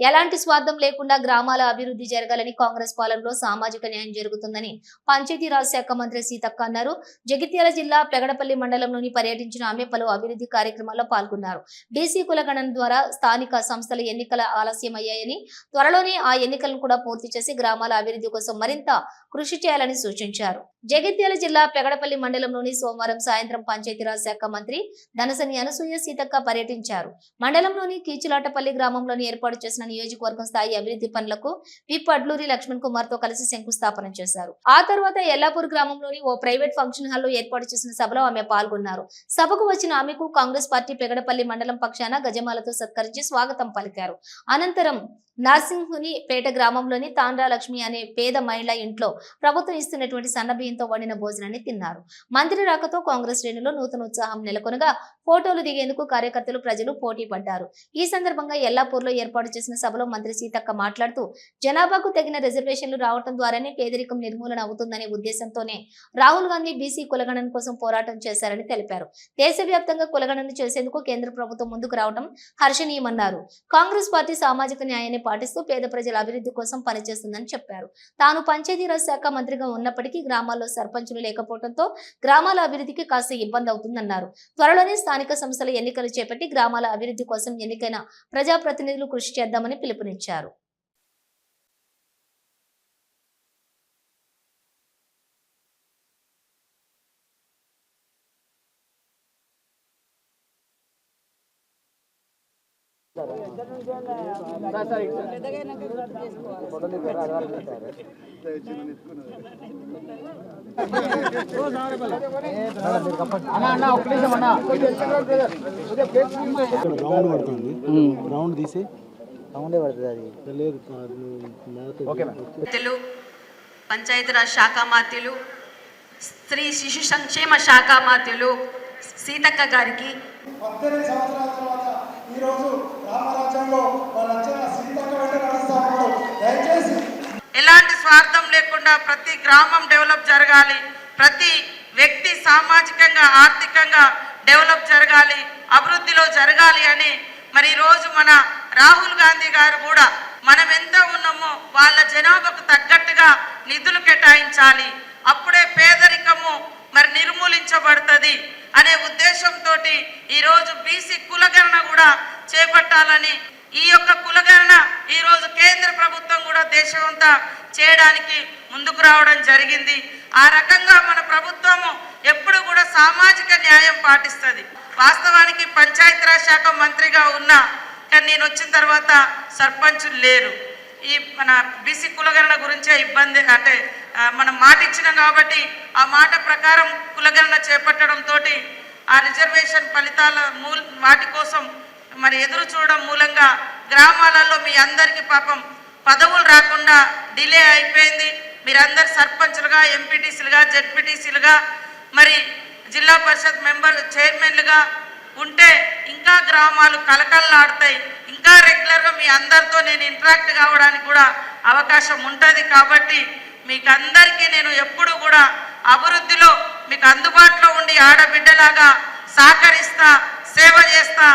ఎలాంటి స్వార్థం లేకుండా గ్రామాల అభివృద్ధి జరగాలని కాంగ్రెస్ పాలనలో సామాజిక న్యాయం జరుగుతుందని పంచాయతీరాజ్ శాఖ మంత్రి సీతక్క అన్నారు. జగిత్యాల జిల్లా పెగడపల్లి మండలంలోని పర్యటించిన ఆమె పలు అభివృద్ధి కార్యక్రమాల్లో పాల్గొన్నారు. బీసీ కులగణన ద్వారా స్థానిక సంస్థల ఎన్నికల ఆలస్యమయ్యాయని త్వరలోనే ఆ ఎన్నికలను కూడా పూర్తి చేసి గ్రామాల అభివృద్ధి కోసం మరింత కృషి చేయాలని సూచించారు. జగిత్యాల జిల్లా పెగడపల్లి మండలంలోని సోమవారం సాయంత్రం పంచాయతీరాజ్ శాఖ మంత్రి ధనసని అనసూయ సీతక్క పర్యటించారు. మండలంలోని కీచులాటపల్లి గ్రామంలోని ఏర్పాటు చేసిన నియోజకవర్గం స్థాయి అభివృద్ధి పనులకు విప్ అడ్లూరి లక్ష్మణ్ కుమార్తో కలిసి శంకుస్థాపన చేశారు. ఆ తర్వాత ఎల్లాపూర్ గ్రామంలోని ఓ ప్రైవేట్ ఫంక్షన్ హాల్లో ఏర్పాటు చేసిన సభలో ఆమె పాల్గొన్నారు. సభకు వచ్చిన ఆమెకు కాంగ్రెస్ పార్టీ పెగడపల్లి మండలం పక్షాన గజమాలతో సత్కరించి స్వాగతం పలికారు. అనంతరం నర్సింహుని పేట గ్రామంలోని తాండ్రా లక్ష్మి అనే పేద మహిళ ఇంట్లో ప్రభుత్వం ఇస్తున్నటువంటి సన్నబియ్యంతో వండిన భోజనాన్ని తిన్నారు. మంత్రి రాకతో కాంగ్రెస్ శ్రేణిలో నూతన ఉత్సాహం నెలకొనగా ఫోటోలు దిగేందుకు కార్యకర్తలు ప్రజలు పోటీ పడ్డారు. ఈ సందర్భంగా ఎల్లాపూర్లో ఏర్పాటు చేసిన సభలో మంత్రి సీతక్క మాట్లాడుతూ జనాభాకు తగిన రిజర్వేషన్లు రావడం ద్వారానే పేదరికం నిర్మూలన అవుతుందనే ఉద్దేశంతోనే రాహుల్ గాంధీ బీసీ కులగణన కోసం పోరాటం చేశారని తెలిపారు. దేశవ్యాప్తంగా కులగణన చేసేందుకు కేంద్ర ప్రభుత్వం ముందుకు రావడం హర్షణీయమన్నారు. కాంగ్రెస్ పార్టీ సామాజిక న్యాయాన్ని పాటిస్తూ పేద ప్రజల అభివృద్ధి కోసం పనిచేస్తుందని చెప్పారు. తాను పంచాయతీరాజ్ శాఖ మంత్రిగా ఉన్నప్పటికీ గ్రామాల్లో సర్పంచులు లేకపోవడంతో గ్రామాల అభివృద్ధికి కాస్త ఇబ్బంది అవుతుందన్నారు. త్వరలోనే స్థానిక సంస్థల ఎన్నికలు చేపట్టి గ్రామాల అభివృద్ధి కోసం ఎన్నికైన ప్రజాప్రతినిధులు కృషి చేద్దామని పిలుపునిచ్చారు. రౌండ్ పడుతుంది. రౌండ్ తీసి. పడుతుంది అది. లేదు పంచాయతీరాజ్ శాఖ మాత్యులు స్త్రీ శిశు సంక్షేమ శాఖ మాత్యులు సీతక్క గారికి పద్దెనిమిది సంవత్సరాల తర్వాత ఈరోజు రామరాజ్యంలో వాళ్ళు వచ్చిన సీతక్క వెంట నడుస్తా ఉన్నారు దయచేసి ఎలాంటి స్వార్థం లేకుండా ప్రతి గ్రామం డెవలప్ జరగాలి. ప్రతి వ్యక్తి సామాజికంగా ఆర్థికంగా డెవలప్ జరగాలి. అభివృద్ధిలో జరగాలి అని మరి ఈరోజు మన రాహుల్ గాంధీ గారు కూడా మనం ఎంత ఉన్నామో వాళ్ళ జనాభాకు తగ్గట్టుగా నిధులు కేటాయించాలి. అప్పుడే పేదరికము మరి నిర్మూలించబడుతుంది అనే ఉద్దేశంతో ఈరోజు బీసీ కులగణన కూడా చేపట్టాలని ఈ యొక్క కులగణన ఈరోజు కేంద్ర ప్రభుత్వం దేశం అంతా చేయడానికి ముందుకు రావడం జరిగింది. ఆ రకంగా మన ప్రభుత్వము ఎప్పుడు కూడా సామాజిక న్యాయం పాటిస్తుంది. వాస్తవానికి పంచాయతీరాజ్ శాఖ మంత్రిగా ఉన్నా కానీ నేను వచ్చిన తర్వాత సర్పంచులు లేరు. ఈ మన బీసీ కులగణన గురించే ఇబ్బంది అంటే మనం మాట ఇచ్చినాం కాబట్టి ఆ మాట ప్రకారం కులగణన చేపట్టడంతో ఆ రిజర్వేషన్ ఫలితాల మూల వాటి కోసం మరి ఎదురు చూడడం మూలంగా గ్రామాలలో మీ అందరికీ పాపం పదవులు రాకుండా డిలే అయిపోయింది. మీరందరు సర్పంచ్లుగా ఎంపీటీసీలుగా జెడ్పీటీసీలుగా మరి జిల్లా పరిషత్ మెంబర్ చైర్మన్లుగా ఉంటే ఇంకా గ్రామాలు కలకలలాడతాయి ఇంకా రెగ్యులర్గా మీ అందరితో నేను ఇంటరాక్ట్ కావడానికి కూడా అవకాశం ఉంటుంది కాబట్టి మీకు అందరికీ నేను ఎప్పుడు కూడా అభివృద్ధిలో మీకు అందుబాటులో ఉండి ఆడబిడ్డలాగా సహకరిస్తా సేవ చేస్తా